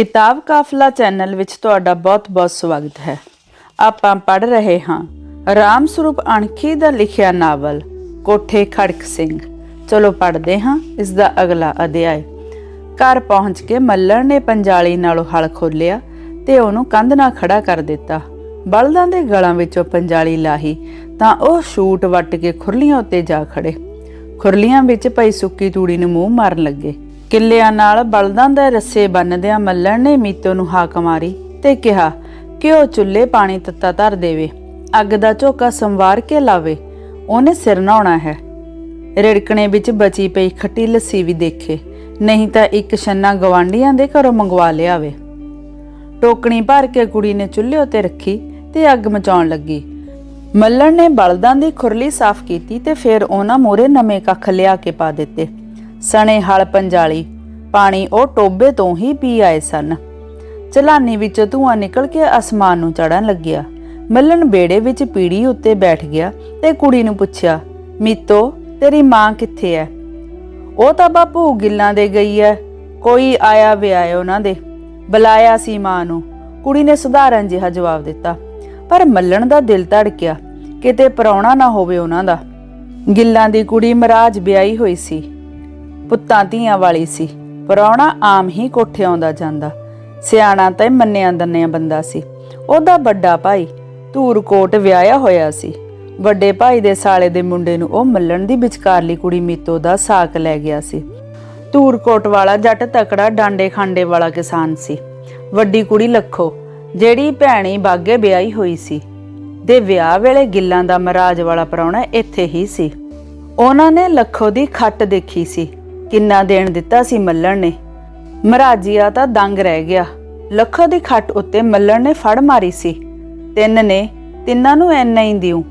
ਕਿਤਾਬ ਕਾਫਲਾ ਚੈਨਲ ਵਿੱਚ ਤੁਹਾਡਾ ਬਹੁਤ-ਬਹੁਤ ਸਵਾਗਤ ਹੈ। ਆਪਾਂ ਪੜ੍ਹ ਰਹੇ ਹਾਂ ਰਾਮ ਸਰੂਪ ਅਣਖੀ ਦਾ ਲਿਖਿਆ ਨਾਵਲ, ਕੋਠੇ ਖੜਕ ਸਿੰਘ। ਚਲੋ ਪੜ੍ਹਦੇ ਹਾਂ, ਇਸ ਦਾ ਅਗਲਾ ਅਧਿਆਇ। ਘਰ ਪਹੁੰਚ ਕੇ ਮੱਲਣ ਨੇ ਪੰਜਾਲੀ ਨਾਲੋਂ ਹਲ ਖੋਲਿਆ ਤੇ ਉਹਨੂੰ ਕੰਧ ਨਾਲ ਖੜਾ ਕਰ ਦਿੱਤਾ। ਬਲਦਾਂ ਦੇ ਗਲਾਂ ਵਿੱਚੋਂ ਪੰਜਾਲੀ ਲਾਹੀ, ਤਾਂ ਉਹ ਸ਼ੂਟ ਵੱਟ ਕੇ ਖੁਰਲੀਆਂ ਉੱਤੇ ਜਾ ਖੜੇ ਖੁਰਲੀਆਂ ਵਿੱਚ ਪਈ ਸੁੱਕੀ ਤੂੜੀ ਨੂੰ ਮੂੰਹ ਮਾਰਨ ਲੱਗੇ। ਕਿੱਲਿਆਂ ਨਾਲ ਬਲਦਾਂ ਦੇ ਰੱਸੇ ਬੰਨਦਿਆਂ ਮੱਲਣ ਨੇ ਮੀਤੋ ਨੂੰ ਹਾਕ ਮਾਰੀ ਤੇ ਕਿਹਾ ਕਿ ਉਹ ਚੁੱਲ੍ਹੇ ਪਾਣੀ ਤੱਤਾ ਧਰ ਦੇਵੇ, ਅੱਗ ਦਾ ਝੋਕਾ ਸੰਵਾਰ ਕੇ ਲਾਵੇ, ਉਹਨੇ ਸਿਰ ਨਹਾਉਣਾ ਹੈ ਰਿੜਕਣੇ ਵਿੱਚ ਬਚੀ ਪਈ ਖੱਟੀ ਲੱਸੀ ਵੀ ਦੇਖੇ, ਨਹੀਂ ਤਾਂ ਇੱਕ ਛੰਨਾ ਗਵਾਂਢੀਆਂ ਦੇ ਘਰੋਂ ਮੰਗਵਾ ਲਿਆਵੇ। ਟੋਕਣੀ ਭਰ ਕੇ ਕੁੜੀ ਨੇ ਚੁੱਲ੍ਹੇ ਉੱਤੇ ਰੱਖੀ ਤੇ ਅੱਗ ਮਚਾਉਣ ਲੱਗੀ। ਮੱਲਣ ਨੇ ਬਲਦਾਂ ਦੀ ਖੁਰਲੀ ਸਾਫ਼ ਕੀਤੀ ਤੇ ਫਿਰ ਉਹਨਾਂ ਮੂਰੇ ਨਵੇਂ ਕੱਖ ਲਿਆ ਕੇ ਪਾ ਦਿੱਤੇ। ਸਣੇ ਹਲ ਪੰਜਾਲੀ। ਪਾਣੀ ਉਹ ਟੋਬੇ ਤੋਂ ਹੀ ਪੀ ਆਏ ਸਨ। ਚਲਾਨੀ ਵਿੱਚ ਧੂਆਂ ਨਿਕਲ ਕੇ ਅਸਮਾਨ ਨੂੰ ਚੜਨ ਲੱਗਿਆ। ਮੱਲਣ ਬੇੜੇ ਵਿੱਚ ਪੀੜੀ ਉੱਤੇ ਬੈਠ ਗਿਆ ਤੇ ਕੁੜੀ ਨੂੰ ਪੁੱਛਿਆ, ਮੀਤੋ, ਤੇਰੀ ਮਾਂ ਕਿੱਥੇ ਹੈ ਉਹ ਤਾਂ ਬਾਪੂ ਗਿੱਲਾਂ ਦੇ ਗਈ ਐ। ਕੋਈ ਆਇਆ ਵਿਆਹ ਉਹਨਾਂ ਦੇ। ਬੁਲਾਇਆ ਸੀ ਮਾਂ ਨੂੰ। ਕੁੜੀ ਨੇ ਸੁਧਾਰਨ ਜਿਹਾ ਜਵਾਬ ਦਿੱਤਾ। ਪਰ ਮੱਲਣ ਦਾ ਦਿਲ ਧੜਕਿਆ। ਕਿਤੇ ਪਰੌਣਾ ਨਾ ਹੋਵੇ ਉਹਨਾਂ ਦਾ। ਗਿੱਲਾਂ ਦੀ ਕੁੜੀ ਮਹਾਰਾਜ ਵਿਆਹੀ ਹੋਈ ਸੀ। ਪੁੱਤਾਂ ਧੀਆਂ ਵਾਲੀ ਸੀ। ਪਰੌਣਾ ਆਮ ਹੀ ਕੋਠੇ ਆਉਂਦਾ ਜਾਂਦਾ। ਸਿਆਣਾ ਤੇ ਮੰਨਿਆ ਦੰਨਿਆ ਬੰਦਾ ਸੀ। ਉਹਦਾ ਵੱਡਾ ਭਾਈ ਧੂਰਕੋਟ ਵਿਆਹਿਆ ਹੋਇਆ ਸੀ। ਵੱਡੇ ਭਾਈ ਦੇ ਸਾਲੇ ਦੇ ਮੁੰਡੇ ਨੂੰ ਉਹ ਮੱਲਣ ਦੀ ਵਿਚਕਾਰਲੀ ਕੁੜੀ ਮੀਤੋ ਦਾ ਸਾਕ ਲੈ ਗਿਆ ਸੀ। ਧੂਰਕੋਟ ਵਾਲਾ ਜੱਟ ਤਕੜਾ ਡਾਂਡੇ ਖਾਂਡੇ ਵਾਲਾ ਕਿਸਾਨ ਸੀ। ਵੱਡੀ ਕੁੜੀ ਲੱਖੋ, ਜਿਹੜੀ ਭੈਣੀ ਬਾਗੇ ਵਿਆਹੀ ਹੋਈ ਸੀ। ਦੇ ਵਿਆਹ ਵੇਲੇ ਗਿੱਲਾਂ ਦਾ ਮਹਾਰਾਜ ਵਾਲਾ ਪ੍ਰਾਹੁਣਾ ਇੱਥੇ ਹੀ ਸੀ। ਉਹਨਾਂ ਨੇ ਲੱਖੋ ਦੀ ਖੱਟ ਦੇਖੀ ਸੀ। ਕਿੰਨਾ ਦੇਣ ਦਿੱਤਾ ਸੀ ਮੱਲਣ ਨੇ। ਮਹਾਰਾਜੀਆ ਤਾਂ ਦੰਗ ਰਹਿ ਗਿਆ। ਲੱਖੋ ਦੀ ਖੱਟ ਉੱਤੇ ਮੱਲਣ ਨੇ ਫੜ ਮਾਰੀ ਸੀ। ਤਿੰਨ ਨੇ, ਤਿੰਨਾਂ ਨੂੰ ਐਨਾ ਹੀ ਦਿਉ।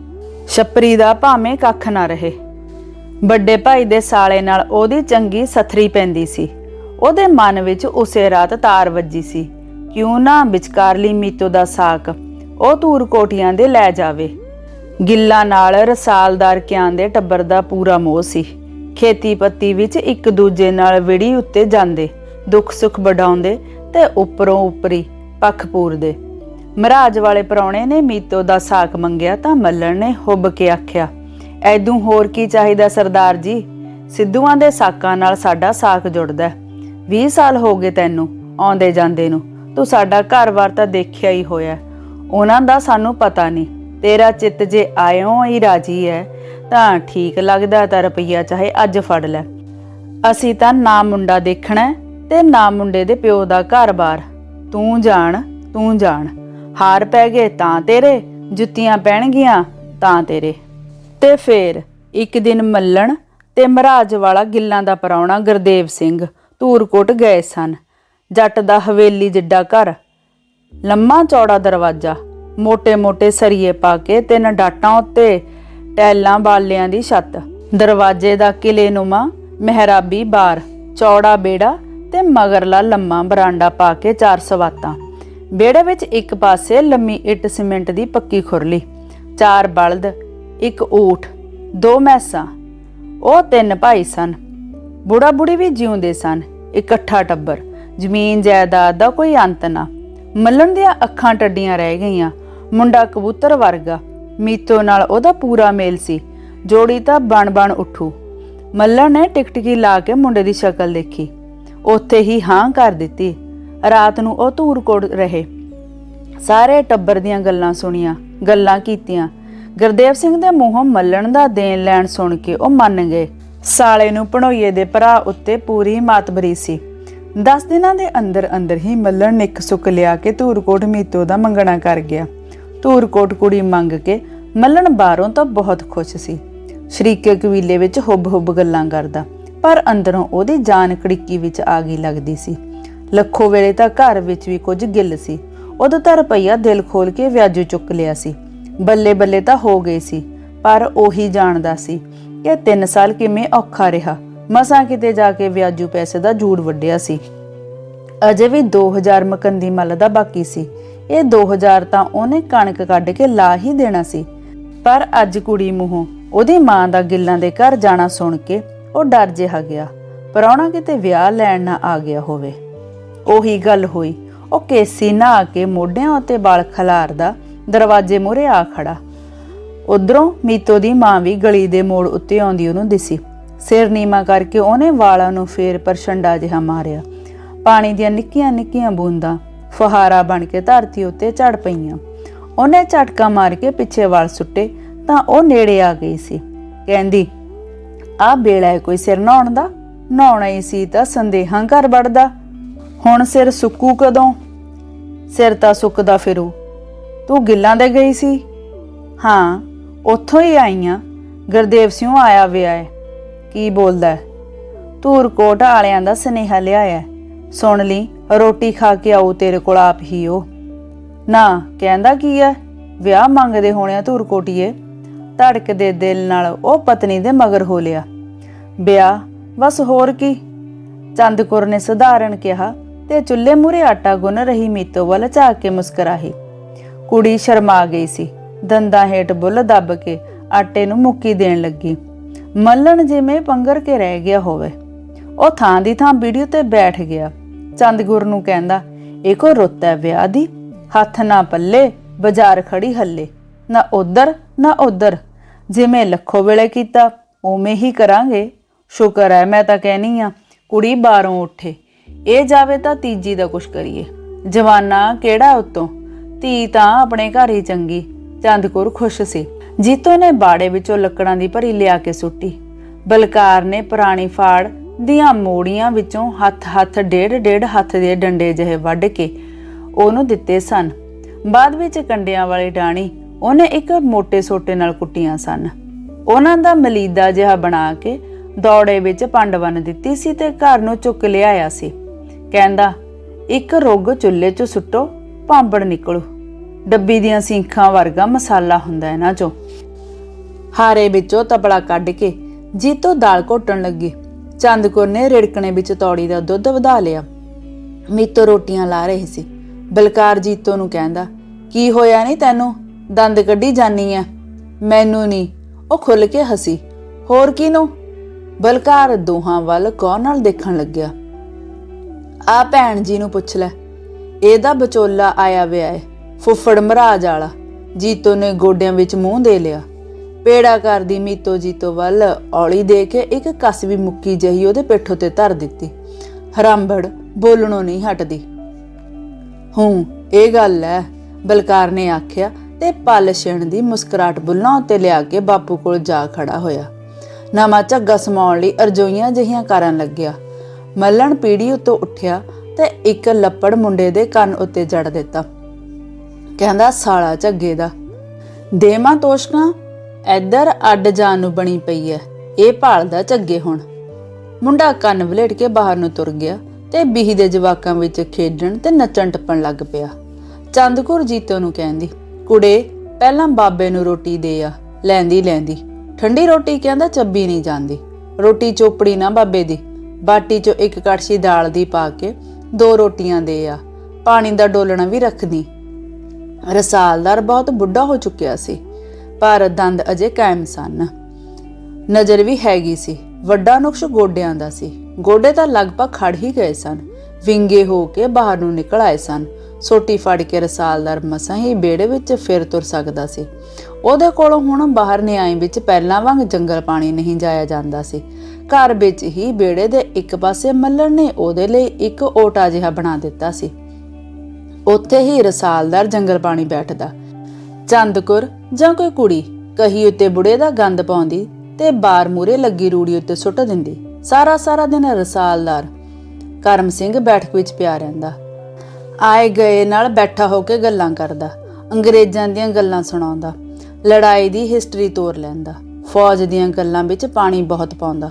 ਛੱਪਰੀ ਦਾ ਭਾਵੇਂ ਕੱਖ ਨਾ ਰਹੇ। ਵੱਡੇ ਭਾਈ ਦੇ ਸਾਲੇ ਨਾਲ ਉਹਦੀ ਚੰਗੀ ਸਥਰੀ ਪੈਂਦੀ ਸੀ। ਉਹਦੇ ਮਨ ਵਿੱਚ ਉਸੇ ਰਾਤ ਤਾਰ ਵੱਜੀ ਸੀ। ਕਿਉਂ ਨਾ ਵਿਚਕਾਰਲੀ ਮੀਤੋ ਦਾ ਸਾਕ ਉਹ ਧੂਰ ਕੋਟੀਆਂ ਦੇ ਲੈ ਜਾਵੇ। ਗਿੱਲਾਂ ਨਾਲ ਰਸਾਲਦਾਰ ਕਿਆਂ ਦੇ ਟੱਬਰ ਦਾ ਪੂਰਾ ਮੋਹ ਸੀ। ਖੇਤੀ ਪੱਤੀ ਵਿੱਚ ਇੱਕ ਦੂਜੇ ਨਾਲ ਵਿੜੀ ਉੱਤੇ ਜਾਂਦੇ, ਦੁੱਖ ਸੁੱਖ ਵਡਾਉਂਦੇ ਤੇ ਉੱਪਰੋਂ ਉੱਪਰੀ ਪੱਖ ਪੂਰਦੇ। ਮਹਾਰਾਜ ਵਾਲੇ ਪ੍ਰਾਹੁਣੇ ਨੇ ਮੀਤੋ ਦਾ ਸਾਕ ਮੰਗਿਆ ਤਾਂ ਮੱਲਣ ਨੇ ਹੁੱਬ ਕੇ ਆਖਿਆ, ਐਦੂ ਹੋਰ ਕੀ ਚਾਹੀਦਾ ਸਰਦਾਰ ਜੀ? ਸਿੱਧੂਆਂ ਦੇ ਸਾਕਾਂ ਨਾਲ ਸਾਡਾ ਸਾਕ ਜੁੜਦਾ ਹੈ। 20 ਸਾਲ ਹੋ ਗਏ ਤੈਨੂੰ, ਆਉਂਦੇ ਜਾਂਦੇ ਨੂੰ। ਤੂੰ ਸਾਡਾ ਘਰ-ਬਾਰ ਤਾਂ ਦੇਖਿਆ ਹੀ ਹੋਇਆ ਉਹਨਾਂ ਦਾ ਸਾਨੂੰ ਪਤਾ ਨਹੀਂ। ਤੇਰਾ ਚਿੱਤ ਜੇ ਆਇਓ ਹੀ ਰਾਜੀ ਹੈ ਤਾਂ ਠੀਕ ਲੱਗਦਾ ਤਾਂ ਰੁਪਈਆ ਚਾਹੇ ਅੱਜ ਫੜ ਲੈ। ਅਸੀਂ ਤਾਂ ਨਾ ਮੁੰਡਾ ਦੇਖਣਾ ਤੇ ਨਾ ਮੁੰਡੇ ਦੇ ਪਿਓ ਦਾ ਘਰ-ਬਾਰ ਤੂੰ ਜਾਣ ਤੂੰ ਜਾਣ, ਹਾਰ ਪੈ ਗਏ ਤਾਂ ਤੇਰੇ, ਜੁੱਤੀਆਂ ਪੈਣਗੀਆਂ ਤਾਂ ਤੇਰੇ। ਤੇ ਫੇਰ ਇੱਕ ਦਿਨ ਮੱਲਣ ਤੇ ਮਹਾਰਾਜ ਵਾਲਾ ਗਿੱਲਾਂ ਦਾ ਪਰਾਉਣਾ ਗੁਰਦੇਵ ਸਿੰਘ ਧੂਰਕੋਟ ਗਏ ਸਨ। ਜੱਟ ਦਾ ਹਵੇਲੀ ਜਿੱਡਾ ਘਰ, ਲੰਮਾ ਚੌੜਾ ਦਰਵਾਜ਼ਾ ਮੋٹے-ਮੋٹੇ ਸਰੀਏ ਪਾ ਕੇ ਤਿੰਨ ਡਾਟਾਂ ਉੱਤੇ ਟੈਲਾਂ ਬਾਲਿਆਂ ਦੀ ਛੱਤ। ਦਰਵਾਜ਼ੇ ਦਾ ਕਿਲੇਨੁਮਾ, ਮਹਿਰਾਬੀ ਬਾਰ, ਚੌੜਾ ਬੇੜਾ ਤੇ ਮਗਰਲਾ ਲੰਮਾ ਬਰਾਂਡਾ ਪਾ ਕੇ ਚਾਰ ਸਵਾਤਾਂ। ਬੇੜੇ ਵਿੱਚ ਇੱਕ ਪਾਸੇ ਲੰਮੀ ਇੱਟ ਸੀਮੈਂਟ ਦੀ ਪੱਕੀ ਖੁਰਲੀ, ਚਾਰ ਬਲਦ, ਇੱਕ ਊਠ, ਦੋ ਮੈਸਾਂ। ਉਹ ਤਿੰਨ ਭਾਈ ਸਨ। ਬੁੜਾ ਬੁੜੀ ਵੀ ਜਿਉਂਦੇ ਸਨ, ਇਕੱਠਾ ਟੱਬਰ। ਜ਼ਮੀਨ ਜਾਇਦਾਦ ਦਾ ਕੋਈ ਅੰਤ ਨਾ। ਮੱਲਣ ਦੀਆਂ ਅੱਖਾਂ ਟੱਡੀਆਂ ਰਹਿ ਗਈਆਂ। ਮੁੰਡਾ ਕਬੂਤਰ ਵਰਗਾ। ਮੀਤੋ ਨਾਲ ਉਹਦਾ ਪੂਰਾ ਮੇਲ ਸੀ। ਜੋੜੀ ਤਾਂ ਬਣ ਬਣ ਉੱਠੂ। ਮੱਲਣ ਨੇ ਟਿਕਟਕੀ ਲਾ ਕੇ ਮੁੰਡੇ ਦੀ ਸ਼ਕਲ ਦੇਖੀ। ਉੱਥੇ ਹੀ ਹਾਂ ਕਰ ਦਿੱਤੀ। ਰਾਤ ਨੂੰ ਉਹ ਧੂਰਕੋਟ ਰਹੇ। ਸਾਰੇ ਟੱਬਰ ਦੀਆਂ ਗੱਲਾਂ ਸੁਣੀਆਂ, ਗੱਲਾਂ ਕੀਤੀਆਂ। ਗੁਰਦੇਵ ਸਿੰਘ ਦੇ ਮੂੰਹੋਂ ਮੱਲਣ ਦਾ ਦੇਣ ਲੈਣ ਸੁਣ ਕੇ ਉਹ ਮੰਨ ਗਏ। ਸਾਲੇ ਨੂੰ ਭਣੋਈਏ ਦੇ ਭਰਾ ਉੱਤੇ ਪੂਰੀ ਮਾਤਬਰੀ ਸੀ। 10 ਦਿਨਾਂ ਦੇ ਅੰਦਰ ਅੰਦਰ ਹੀ ਮੱਲਣ ਨੇ ਇੱਕ ਸੁੱਕ ਲਿਆ ਕੇ ਧੂਰਕੋਟ ਮੀਤੋ ਦਾ ਮੰਗਣਾ ਕਰ ਗਿਆ। ਧੂਰਕੋਟ ਕੁੜੀ ਮੰਗ ਕੇ ਮੱਲਣ ਬਾਹਰੋਂ ਤਾਂ ਬਹੁਤ ਖੁਸ਼ ਸੀ। ਸ਼ਰੀਕੇ ਕਬੀਲੇ ਵਿੱਚ ਹੁੱਬ-ਹੁੱਬ ਗੱਲਾਂ ਕਰਦਾ, ਪਰ ਅੰਦਰੋਂ ਉਹਦੀ ਜਾਨ ਕੜਿੱਕੀ ਵਿੱਚ ਆ ਗਈ ਲੱਗਦੀ ਸੀ। ਲੱਖੋ ਵੇਲੇ ਤਾਂ ਘਰ ਵਿੱਚ ਵੀ ਕੁਝ ਗਿੱਲ ਸੀ। ਉਦੋਂ ਤਾਂ ਰੁਪਈਆ ਦਿਲ ਖੋਲ ਕੇ ਵਿਆਜੂ ਚੁੱਕ ਲਿਆ ਸੀ। ਬੱਲੇ ਬੱਲੇ ਤਾਂ ਹੋ ਗਏ ਸੀ, ਪਰ ਉਹੀ ਜਾਣਦਾ ਸੀ ਕਿ 3 ਸਾਲ ਕਿਵੇਂ ਔਖਾ ਰਿਹਾ। ਮਸਾਂ ਕਿਤੇ ਜਾ ਕੇ ਵਿਆਜੂ ਪੈਸੇ ਦਾ ਜੂੜ ਵੱਢਿਆ ਸੀ। ਅਜੇ ਵੀ 2000 ਮਕੰਦੀ ਮੱਲ ਦਾ ਬਾਕੀ ਸੀ। ਇਹ 2000 ਤਾਂ ਉਹਨੇ ਕਣਕ ਕੱਢ ਕੇ ਲਾ ਹੀ ਦੇਣਾ ਸੀ। ਪਰ ਅੱਜ ਕੁੜੀ ਮੂੰਹੋਂ ਉਹਦੀ ਮਾਂ ਦਾ ਗਿੱਲਾਂ ਦੇ ਘਰ ਜਾਣਾ ਸੁਣ ਕੇ ਉਹ ਡਰ ਜਿਹਾ ਗਿਆ। ਪਰਾਉਣਾ ਕਿਤੇ ਵਿਆਹ ਲੈਣ ਨਾ ਆ ਗਿਆ ਹੋਵੇ। ਉਹੀ ਗੱਲ ਹੋਈ। ਉਹ ਕੇਸੀ ਨਹਾ ਕੇ ਮੋਢਿਆਂ ਉੱਤੇ ਵਾਲ ਖਲਾਰਦਾ ਦਰਵਾਜ਼ੇ ਮੂਹਰੇ ਆ ਖੜਾ। ਉਧਰੋਂ ਮੀਤੋ ਦੀ ਮਾਂ ਵੀ ਗਲੀ ਦੇ ਮੋੜ ਉੱਤੇ ਆਉਂਦੀ ਉਹਨੂੰ ਦਿਸੀ। ਸਿਰ ਨੀਮਾ ਕਰਕੇ ਉਹਨੇ ਵਾਲਾਂ ਨੂੰ ਫੇਰ ਪਰਛੰਡਾ ਜਿਹਾ ਮਾਰਿਆ। ਪਾਣੀ ਦੀਆਂ ਨਿੱਕੀਆਂ ਨਿੱਕੀਆਂ ਬੂੰਦਾਂ ਫੁਹਾਰਾ ਬਣ ਕੇ ਧਰਤੀ ਉੱਤੇ ਝੜ ਪਈਆਂ। ਉਹਨੇ ਝਟਕਾ ਮਾਰ ਕੇ ਪਿੱਛੇ ਵਾਲ ਸੁੱਟੇ, ਤਾਂ ਉਹ ਨੇੜੇ ਆ ਗਈ ਸੀ। ਕਹਿੰਦੀ ਆ ਬੇੜਾ ਹੈ ਕੋਈ ਸਿਰ ਨਹਾਉਣ ਦਾ? ਨਹਾਉਣਾ ਹੀ ਸੀ ਤਾਂ ਸੰਦੇਹਾਂ ਘਰ ਵੜਦਾ। ਹੁਣ ਸਿਰ ਸੁੱਕੂ ਕਦੋਂ? ਸਿਰ ਤਾਂ ਸੁੱਕਦਾ ਫਿਰੂ। ਤੂੰ ਗਿੱਲਾਂ ਦੇ ਗਈ ਸੀ? ਹਾਂ, ਉੱਥੋਂ ਹੀ ਆਈਆਂ। ਗੁਰਦੇਵ ਸਿੰਘ ਆਇਆ ਵਿਆ ਹੈ। ਕੀ ਬੋਲਦਾ ਧੂਰਕੋਟ ਵਾਲਿਆਂ ਦਾ ਸੁਨੇਹਾ ਲਿਆਇਆ ਹੈ। ਸੁਣ ਲਈ ਰੋਟੀ ਖਾ ਕੇ ਆਉ ਤੇਰੇ ਕੋਲ ਆਪ ਹੀ ਉਹ ਨਾ, ਕਹਿੰਦਾ ਕੀ ਹੈ ਵਿਆਹ ਮੰਗਦੇ ਹੋਣੇ ਆ ਹੋਣਿਆ ਧੂਰਕੋਟੀਏ ਧੜਕਦੇ ਦਿਲ ਨਾਲ ਉਹ ਪਤਨੀ ਦੇ ਮਗਰ ਹੋ ਲਿਆ। ਵਿਆਹ ਬਸ ਹੋਰ ਕੀ? ਚੰਦਕੁਰ ਨੇ ਸਧਾਰਨ ਕਿਹਾ ਤੇ ਚੁੱਲ੍ਹੇ ਮੂਰੇ ਆਟਾ ਗੁੰਨ ਰਹੀ ਮੀਤੋ ਵੱਲ ਝਾਕ ਕੇ ਮੁਸਕਰਾਹੀ। ਕੁੜੀ ਸ਼ਰਮਾ ਗਈ ਸੀ। ਦੰਦਾਂ ਹੇਠ ਬੁੱਲ ਦੱਬ ਕੇ ਆਟੇ ਨੂੰ ਮੁੱਕੀ ਦੇਣ ਲੱਗੀ। ਮੱਲਣ ਜਿਵੇਂ ਪੰਗਰ ਕੇ ਰਹਿ ਗਿਆ ਹੋਵੇ। ਉਹ ਥਾਂ ਦੀ ਥਾਂ ਵੀਡੀਓ ਤੇ ਬੈਠ ਗਿਆ। ਚੰਦਗੁਰ ਨੂੰ ਕਹਿੰਦਾ ਇਹ ਕੋ ਰੁੱਤ ਹੈ ਵਿਆਹ ਦੀ, ਹੱਥ ਨਾ ਪੱਲੇ, ਬਾਜ਼ਾਰ ਖੜੀ ਹੱਲੇ। ਨਾ ਉਧਰ ਨਾ ਉਧਰ। ਜਿਵੇਂ ਲੱਖੋ ਵੇਲੇ ਕੀਤਾ, ਉਵੇਂ ਹੀ ਕਰਾਂਗੇ। ਸ਼ੁਕਰ ਹੈ ਮੈਂ ਤਾਂ ਕਹਿਨੀ ਆ, ਕੁੜੀ ਬਾਹਰੋਂ ਉੱਠੇ। ਇਹ ਜਾਵੇ ਤਾਂ ਤੀਜੀ ਦਾ ਕੁਛ ਕਰੀਏ। ਜਵਾਨਾ ਕਿਹੜਾ ਉਤੋਂ? ਧੀ ਤਾਂ ਆਪਣੇ ਘਰ ਹੀ ਚੰਗੀ। ਚੰਦਕੁਰ ਖੁਸ਼ ਸੀ। ਜੀਤੋ ਨੇ ਬਾੜੇ ਵਿੱਚੋਂ ਲੱਕੜਾਂ ਦੀ ਭਰੀ ਲਿਆ ਕੇ ਸੁੱਟੀ। ਬਲਕਾਰ ਨੇ ਪੁਰਾਣੀ ਫਾੜ ਦੀਆਂ ਮੋੜੀਆਂ ਵਿੱਚੋਂ ਹੱਥ-ਹੱਥ ਡੇਢ-ਡੇਢ ਹੱਥ ਦੇ ਡੰਡੇ ਜਿਹੇ ਵੱਢ ਕੇ ਉਹਨੂੰ ਦਿੱਤੇ ਸਨ। ਬਾਅਦ ਵਿੱਚ ਕੰਡਿਆਂ ਵਾਲੀ ਡਾਣੀ ਉਹਨੇ ਇੱਕ ਮੋٹے ਸੋਟੇ ਨਾਲ ਕੁੱਟੀਆਂ ਸਨ। ਉਹਨਾਂ ਦਾ ਮਲੀਦਾ ਜਿਹਾ ਬਣਾ ਕੇ ਦੌੜੇ ਵਿੱਚ ਪੰਡ ਬੰਨ ਦਿੱਤੀ ਸੀ ਤੇ ਘਰ ਨੂੰ ਚੁੱਕ ਲਿਆਇਆ ਸੀ। ਕਹਿੰਦਾ, ਇੱਕ ਰੁੱਗ ਚੁੱਲ੍ਹੇ 'ਚ ਸੁੱਟੋ, ਭਾਂਬੜ ਨਿਕਲੂ। ਡੱਬੀ ਦੀਆਂ ਸਿੰਖਾਂ ਵਰਗਾ ਮਸਾਲਾ ਹੁੰਦਾ ਇਹਨਾਂ 'ਚੋਂ। ਹਾਰੇ ਵਿੱਚੋਂ ਤਪੜਾ ਕੱਢ ਕੇ ਜੀਤੋ ਦਾਲ ਘੋਟਣ ਲੱਗੀ। ਚੰਦਕੁਰ ਨੇ ਰਿੜਕਣੇ ਵਿੱਚ ਤੌੜੀ ਦਾ ਦੁੱਧ ਵਧਾ ਲਿਆ। ਮੀਤੋ ਰੋਟੀਆਂ ਲਾ ਰਹੀ ਸੀ। ਬਲਕਾਰ ਜੀਤੋ ਨੂੰ ਕਹਿੰਦਾ, ਕੀ ਹੋਇਆ ਨਹੀਂ ਤੈਨੂੰ? ਦੰਦ ਕੱਢੀ ਜਾਨੀ ਆ। ਮੈਨੂੰ ਨਹੀਂ ਉਹ ਖੁੱਲ ਕੇ ਹਸੀ। ਹੋਰ ਕਿਨੂੰ ਬਲਕਾਰ ਦੋਹਾਂ ਵੱਲ ਕੌਣ ਨਾਲ ਦੇਖਣ ਲੱਗਿਆ। ਆ ਭੈਣ ਜੀ ਨੂੰ ਪੁੱਛ ਲੈ। ਇਹਦਾ ਵਿਚੋਲਾ ਆਇਆ ਵਿਆ ਏ, ਫੁੱਫੜ ਮਹਾਰਾਜ ਵਾਲਾ। ਜੀਤੋ ਨੇ ਗੋਡਿਆਂ ਵਿੱਚ ਮੂੰਹ ਦੇ ਲਿਆ। ਪੇੜਾ ਕਰਦੀ ਮੀਤੋ ਜੀ ਤੋਂ ਵੱਲ ਔਲੀ ਦੇ ਕੇ ਇੱਕ ਕਸਵੀ ਮੁੱਕੀ ਜਹੀ ਉਹਦੇ ਪਿੱਠ ਉੱਤੇ ਧਰ ਦਿੱਤੀ। ਹਰਾਂਬੜ ਬੋਲਣੋਂ ਨਹੀਂ ਹਟਦੀ। ਹੂੰ, ਇਹ ਗੱਲ ਹੈ ਬਲਕਾਰ ਨੇ ਆਖਿਆ ਤੇ ਪਲ ਦੀ ਮੁਸਕਰਾਟ ਬੁੱਲਾਂ ਉੱਤੇ ਲਿਆ ਕੇ ਬਾਪੂ ਕੋਲ ਜਾ ਖੜਾ ਹੋਇਆ। ਨਵਾਂ ਝੱਗਾ ਸਮਾਉਣ ਲਈ ਅਰਜੋਈਆਂ ਜਿਹੀਆਂ ਕਰਨ ਲੱਗਿਆ। ਮੱਲਣ ਪੀੜੀ ਉੱਤੋਂ ਉੱਠਿਆ ਤੇ ਇੱਕ ਲੱਪੜ ਮੁੰਡੇ ਦੇ ਕੰਨ ਉੱਤੇ ਜੜ ਦਿੱਤਾ। ਕਹਿੰਦਾ, ਸਾਲਾ ਝੱਗੇ ਦਾ। ਦੇਮਾ ਤੋਸ਼ਕਾਂ ਇੱਧਰ ਅੱਡ ਜਾਣ ਨੂੰ ਬਣੀ ਪਈ ਐ। ਇਹ ਭਾਲਦਾ ਝੱਗੇ ਹੁਣ। ਮੁੰਡਾ ਕੰਨ ਵਲੇਟ ਕੇ ਬਾਹਰ ਨੂੰ ਤੁਰ ਗਿਆ ਤੇ ਬੀਹੀ ਦੇ ਜਵਾਕਾਂ ਵਿੱਚ ਖੇਡਣ ਤੇ ਨੱਚਣ ਟੱਪਣ ਲੱਗ ਪਿਆ। ਚੰਦਕੁਰ ਜੀਤੋ ਨੂੰ ਕਹਿੰਦੀ, ਕੁੜੇ, ਪਹਿਲਾਂ ਬਾਬੇ ਨੂੰ ਰੋਟੀ ਦੇ ਆ। ਲੈਂਦੀ ਲੈਂਦੀ। ਠੰਡੀ ਰੋਟੀ ਕਹਿੰਦਾ ਚੱਬੀ ਨਹੀਂ ਜਾਂਦੀ। ਰੋਟੀ ਚੋਪੜੀ ਨਾ ਬਾਬੇ ਦੀ। ਬਾਟੀ 'ਚੋਂ ਇੱਕ ਕੜਛੀ ਦਾਲ ਦੀ ਪਾ ਕੇ ਦੋ ਰੋਟੀਆਂ ਦੇ ਆ। ਪਾਣੀ ਦਾ ਡੋਲਣਾ ਵੀ ਰੱਖਦੀ। ਰਸਾਲਦਾਰ ਬਹੁਤ ਬੁੱਢਾ ਹੋ ਚੁੱਕਿਆ ਸੀ। ਪਰ ਦੰਦ ਅਜੇ ਕਾਇਮ ਸਨ। ਨਜ਼ਰ ਵੀ ਹੈਗੀ ਸੀ। ਵੱਡਾ ਨੁਕਸ਼ ਗੋਡਿਆਂ ਦਾ ਸੀ। ਗੋਡੇ ਤਾਂ ਲਗਭਗ ਖੜ ਹੀ ਗਏ ਸਨ। ਵਿੰਗੇ ਹੋ ਕੇ ਬਾਹਰ ਨੂੰ ਨਿਕਲ ਆਏ ਸਨ। ਸੋਟੀ ਫੜ ਕੇ ਰਸਾਲਦਾਰ ਮਸਾਂ ਹੀ ਬੇੜੇ ਵਿੱਚ ਫਿਰ ਤੁਰ ਸਕਦਾ ਸੀ। ਉਹਦੇ ਕੋਲੋਂ ਹੁਣ ਬਾਹਰ ਨਿਆਈ ਵਿੱਚ ਪਹਿਲਾਂ ਵਾਂਗ ਜੰਗਲ ਪਾਣੀ ਨਹੀਂ ਜਾਇਆ ਜਾਂਦਾ ਸੀ। ਘਰ ਵਿੱਚ ਹੀ ਬੇੜੇ ਦੇ ਇੱਕ ਪਾਸੇ ਮੱਲਣ ਨੇ ਉਹਦੇ ਲਈ ਇੱਕ ਓਟਾ ਜਿਹਾ ਬਣਾ ਦਿੱਤਾ ਸੀ। ਉੱਥੇ ਹੀ ਰਸਾਲਦਾਰ ਜੰਗਲ ਪਾਣੀ ਬੈਠਦਾ। ਚੰਦਕੁਰ ਜਾਂ ਕੋਈ ਕੁੜੀ ਕਹੀ ਉੱਤੇ ਬੁੜੇ ਦਾ ਗੰਦ ਪਾਉਂਦੀ ਤੇ ਬਾਰ ਮੂਰੇ ਲੱਗੀ ਰੂੜੀ ਉੱਤੇ ਸੁੱਟ ਦਿੰਦੀ। ਸਾਰਾ ਸਾਰਾ ਦਿਨ ਰਸਾਲਦਾਰ ਕਰਮ ਸਿੰਘ ਬੈਠਕ ਵਿੱਚ ਪਿਆ ਰਹਿੰਦਾ। ਆਏ ਗਏ ਨਾਲ ਬੈਠਾ ਹੋ ਕੇ ਗੱਲਾਂ ਕਰਦਾ, ਅੰਗਰੇਜ਼ਾਂ ਦੀਆਂ ਗੱਲਾਂ ਸੁਣਾਉਂਦਾ, ਲੜਾਈ ਦੀ ਹਿਸਟਰੀ ਤੋਰ ਲੈਂਦਾ, ਫੌਜ ਦੀਆਂ ਗੱਲਾਂ ਵਿੱਚ ਪਾਣੀ ਬਹੁਤ ਪਾਉਂਦਾ।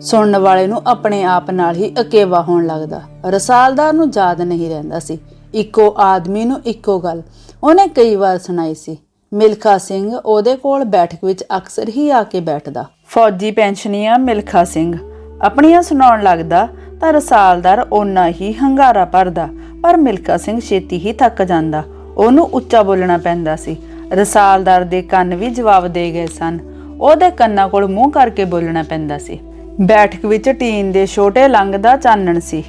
ਸੁਣਨ ਵਾਲੇ ਨੂੰ ਆਪਣੇ ਆਪ ਨਾਲ ਹੀ ਅਕੇਵਾ ਹੋਣ ਲੱਗਦਾ। ਰਸਾਲਦਾਰ ਨੂੰ ਯਾਦ ਨਹੀਂ ਰਹਿੰਦਾ ਸੀ। ਇੱਕੋ ਆਦਮੀ ਨੂੰ ਇੱਕੋ ਗੱਲ। ਉਹਨੇ ਕਈ ਵਾਰ ਸੁਣਾਈ ਸੀ, ਮਿਲਖਾ ਸਿੰਘ ਉਹਦੇ ਕੋਲ ਬੈਠਕ ਵਿੱਚ ਅਕਸਰ ਹੀ ਆ ਕੇ ਬੈਠਦਾ। ਫੌਜੀ ਪੈਨਸ਼ਨੀਆ ਮਿਲਖਾ ਸਿੰਘ, ਆਪਣੀਆਂ ਸੁਣਾਉਣ ਲੱਗਦਾ ਤਾਂ ਰਸਾਲਦਾਰ ਓਨਾ ਹੀ ਹੰਗਾਰਾ ਭਰਦਾ, ਪਰ ਮਿਲਖਾ ਸਿੰਘ ਛੇਤੀ ਹੀ ਥੱਕ ਜਾਂਦਾ। ਉਹਨੂੰ ਉੱਚਾ ਬੋਲਣਾ ਪੈਂਦਾ ਸੀ। ਰਸਾਲਦਾਰ ਦੇ ਕੰਨ ਵੀ ਜਵਾਬ ਦੇ ਗਏ ਸਨ। ਉਹਦੇ ਕੰਨਾਂ ਕੋਲ ਮੂੰਹ ਕਰਕੇ ਬੋਲਣਾ ਪੈਂਦਾ ਸੀ। ਬੈਠਕ ਵਿੱਚ ਟੀਨ ਦੇ ਛੋਟੇ ਲੰਗ ਦਾ ਚਾਨਣ ਸੀ।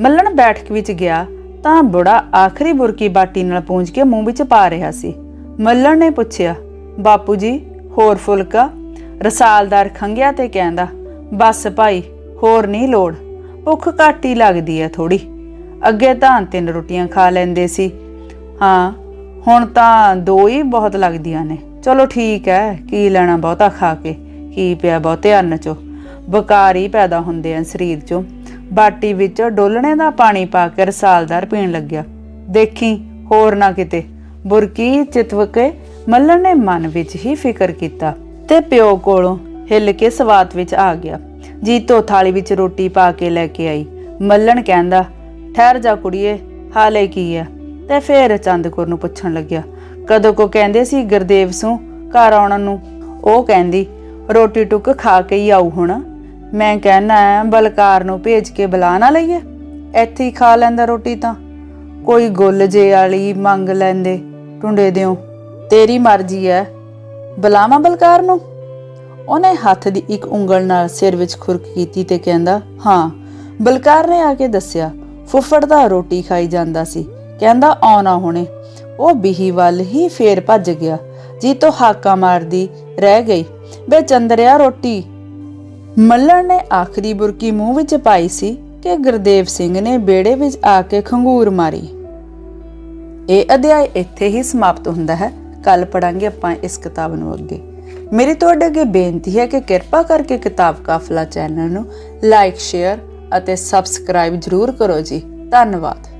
ਮੱਲਣ ਬੈਠਕ ਵਿੱਚ ਗਿਆ ਤਾਂ ਬੁੜਾ ਆਖਰੀ ਬੁਰਕੀ ਬਾਟੀ ਨਾਲ ਪੂੰਝ ਕੇ ਮੂੰਹ ਵਿੱਚ ਪਾ ਰਿਹਾ ਸੀ। ਮੱਲਣ ਨੇ ਪੁੱਛਿਆ, ਬਾਪੂ ਜੀ, ਹੋਰ ਫੁਲਕਾ? ਰਸਾਲਦਾਰ ਖੰਗਿਆ ਤੇ ਕਹਿੰਦਾ, ਬਸ ਭਾਈ, ਹੋਰ ਨਹੀਂ ਲੋੜ, ਭੁੱਖ ਘੱਟ ਹੀ ਲੱਗਦੀ ਹੈ ਥੋੜੀ ਅੱਗੇ ਤਾਂ ਤਿੰਨ ਰੋਟੀਆਂ ਖਾ ਲੈਂਦੇ ਸੀ। ਹਾਂ, ਹੁਣ ਤਾਂ ਦੋ ਹੀ ਬਹੁਤ ਲੱਗਦੀਆਂ ਨੇ। ਚਲੋ ਠੀਕ ਹੈ, ਕੀ ਲੈਣਾ ਬਹੁਤਾ ਖਾ ਕੇ, ਕੀ ਪਿਆ ਬਹੁਤੇ ਅੰਨ ਚੋ। ਬੁਕਾਰ ਹੀ ਪੈਦਾ ਹੁੰਦੇ ਆ ਸਰੀਰ ਚੋਂ। ਬਾਟੀ ਵਿੱਚ ਡੋਲਣੇ ਦਾ ਪਾਣੀ ਪਾ ਕੇ ਰਸਾਲਦਾਰ ਪੀਣ ਲੱਗਿਆ। ਦੇਖੀ, ਹੋਰ ਨਾ ਕਿਤੇ। ਬੁਰਕੀ, ਚਿਤਵਕੇ, ਮੱਲਣ ਨੇ ਮਨ ਵਿੱਚ ਹੀ ਫਿਕਰ ਕੀਤਾ ਤੇ ਪਿਓ ਕੋਲੋਂ ਹਿੱਲ ਕੇ ਸਵਾਤ ਵਿੱਚ ਆ ਗਿਆ। ਜੀਤੋ ਥਾਲੀ ਵਿੱਚ ਰੋਟੀ ਪਾ ਕੇ ਲੈ ਕੇ ਆਈ। ਮੱਲਣ ਕਹਿੰਦਾ, ਠਹਿਰ ਜਾ ਕੁੜੀਏ, ਹਾਲੇ ਕੀ ਹੈ? ਤੇ ਫੇਰ ਚੰਦਕੁਰ ਨੂੰ ਪੁੱਛਣ ਲੱਗਿਆ। ਕਦੋਂ ਕੋ ਕਹਿੰਦੇ ਸੀ ਗੁਰਦੇਵ ਸੂ, ਘਰ ਆਉਣ ਨੂੰ। ਉਹ ਕਹਿੰਦੀ, ਰੋਟੀ ਟੁੱਕ ਖਾ ਕੇ ਹੀ ਆਉ ਹੁਣ। ਮੈਂ ਕਹਿਣਾ ਬਲਕਾਰ ਨੂੰ ਭੇਜ ਕੇ ਬੁਲਾ ਨਾ ਲਈਏ। ਇੱਥੇ ਹੀ ਖਾ ਲੈਂਦਾ ਰੋਟੀ ਤਾਂ। ਕੋਈ ਗੁੱਲ ਜੇ ਵਾਲੀ ਮੰਗ ਲੈਂਦੇ, ਟੁੰਡੇ ਦਿਓ। ਤੇਰੀ ਮਰਜ਼ੀ ਹੈ। ਬੁਲਾਵਾਂ ਬਲਕਾਰ ਨੂੰ? ਉਹਨੇ ਹੱਥ ਦੀ ਇੱਕ ਉਂਗਲ ਨਾਲ ਸਿਰ ਵਿੱਚ ਖੁਰਕ ਕੀਤੀ ਤੇ ਕਹਿੰਦਾ, ਹਾਂ। ਬਲਕਾਰ ਨੇ ਆ ਕੇ ਦੱਸਿਆ, ਫੁੱਫੜ ਦਾ ਰੋਟੀ ਖਾਈ ਜਾਂਦਾ ਸੀ। ਕਹਿੰਦਾ, ਆਉਣਾ ਹੁਣੇ। ਉਹ ਬਿਹੀ ਵੱਲ ਹੀ ਫੇਰ ਭੱਜ ਗਿਆ। ਜੀ ਤੋਂ ਹਾਕਾ ਮਾਰਦੀ ਰਹਿ ਗਈ। ਬੇ ਚੰਦਰਿਆ, ਰੋਟੀ ਮੱਲਣ ਨੇ ਆਖਰੀ ਬੁਰਕੀ ਮੂੰਹ ਵਿੱਚ ਪਾਈ ਸੀ ਕਿ ਗੁਰਦੇਵ ਸਿੰਘ ਨੇ ਬੇੜੇ ਵਿੱਚ ਆ ਕੇ ਖੰਗੂਰ ਮਾਰੀ। ਇਹ ਅਧਿਆਇ ਇੱਥੇ ਹੀ ਸਮਾਪਤ ਹੁੰਦਾ ਹੈ। ਕੱਲ ਪੜਾਂਗੇ ਆਪਾਂ ਇਸ ਕਿਤਾਬ ਨੂੰ ਅੱਗੇ। ਮੇਰੀ ਤੁਹਾਡੇ ਅੱਗੇ ਬੇਨਤੀ ਹੈ ਕਿ ਕਿਰਪਾ ਕਰਕੇ ਕਿਤਾਬ ਕਾਫਲਾ ਚੈਨਲ ਨੂੰ ਲਾਈਕ, ਸ਼ੇਅਰ ਅਤੇ ਸਬਸਕ੍ਰਾਈਬ ਜ਼ਰੂਰ ਕਰੋ ਜੀ। ਧੰਨਵਾਦ।